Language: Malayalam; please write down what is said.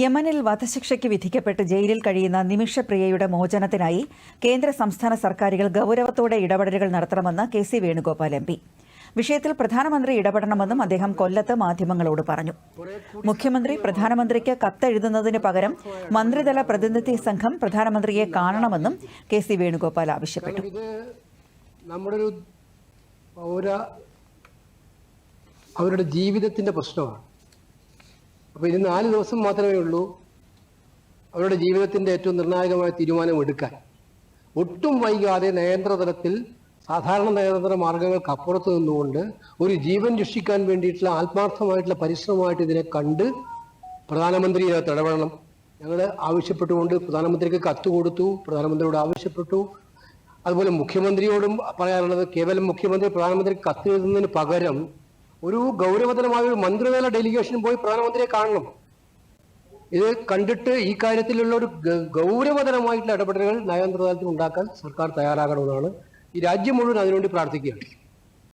യമനിൽ വധശിക്ഷയ്ക്ക് വിധിക്കപ്പെട്ട് ജയിലിൽ കഴിയുന്ന നിമിഷപ്രിയയുടെ മോചനത്തിനായി കേന്ദ്ര സംസ്ഥാന സർക്കാരുകൾ ഗൌരവത്തോടെ ഇടപെടലുകൾ നടത്തണമെന്ന് K C Venugopal M P. വിഷയത്തിൽ പ്രധാനമന്ത്രി ഇടപെടണമെന്നും അദ്ദേഹം കൊല്ലത്ത് മാധ്യമങ്ങളോട് പറഞ്ഞു. മുഖ്യമന്ത്രി പ്രധാനമന്ത്രിക്ക് കത്തെഴുതുന്നതിന് പകരം മന്ത്രിതല പ്രതിനിധി സംഘം പ്രധാനമന്ത്രിയെ കാണണമെന്നും കെ സി വേണുഗോപാൽ ആവശ്യപ്പെട്ടു. നമ്മുടെ ഒരു അവരുടെ ജീവിതത്തിന്റെ പ്രശ്നമാണ്. അപ്പൊ ഇനി നാല് ദിവസം മാത്രമേ ഉള്ളൂ അവരുടെ ജീവിതത്തിന്റെ ഏറ്റവും നിർണായകമായ തീരുമാനം എടുക്കാൻ. ഒട്ടും വൈകാതെ നയതന്ത്രതലത്തിൽ സാധാരണ നയതന്ത്ര മാർഗങ്ങൾക്ക് അപ്പുറത്ത് നിന്നുകൊണ്ട് ഒരു ജീവൻ രക്ഷിക്കാൻ വേണ്ടിയിട്ടുള്ള ആത്മാർത്ഥമായിട്ടുള്ള പരിശ്രമമായിട്ട് ഇതിനെ കണ്ട് പ്രധാനമന്ത്രി ഇതിനകത്ത് ഇടപെടണം. ഞങ്ങൾ ആവശ്യപ്പെട്ടുകൊണ്ട് പ്രധാനമന്ത്രിക്ക് കത്ത് കൊടുത്തു പ്രധാനമന്ത്രിയോട് ആവശ്യപ്പെട്ടു. അതുപോലെ മുഖ്യമന്ത്രിയോടും പറയാനുള്ളത് കേവലം മുഖ്യമന്ത്രി പ്രധാനമന്ത്രിക്ക് കത്ത് എഴുതുന്നതിന് പകരം ഒരു ഗൗരവതരമായ ഒരു മന്ത്രിതല ഡെലിഗേഷൻ പോയി പ്രധാനമന്ത്രിയെ കാണണം. ഇത് കണ്ടിട്ട് ഈ കാര്യത്തിലുള്ള ഒരു ഗൗരവതരമായിട്ടുള്ള ഇടപെടലുകൾ നയതന്ത്രതലത്തിൽ ഉണ്ടാക്കാൻ സർക്കാർ തയ്യാറാകണമെന്നാണ് ഈ രാജ്യം മുഴുവൻ അതിനുവേണ്ടി പ്രാർത്ഥിക്കുകയാണ്.